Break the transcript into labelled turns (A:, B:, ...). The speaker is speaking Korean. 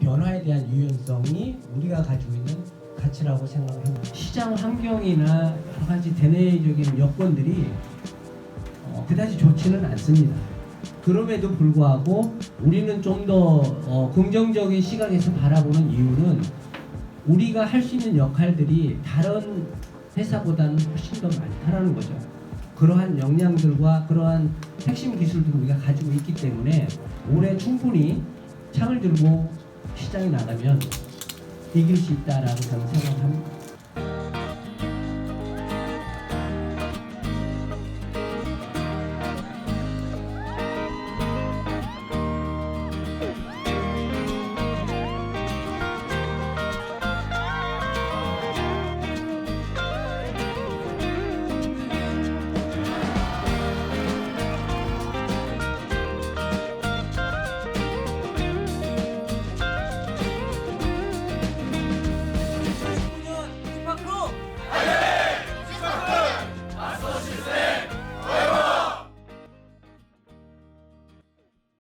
A: 변화에 대한 유연성이 우리가 가지고 있는 가치라고 생각을 합니다. 시장 환경이나 여러 가지 대내적인 여건들이 어, 그다지 좋지는 않습니다. 그럼에도 불구하고 우리는 좀더 어, 긍정적인 시각에서 바라보는 이유는 우리가 할 수 있는 역할들이 다른 회사보다는 훨씬 더 많다라는 거죠. 그러한 역량들과 그러한 핵심 기술들을 우리가 가지고 있기 때문에 올해 충분히 창을 들고 시장에 나가면 이길 수 있다라고 저는 생각합니다.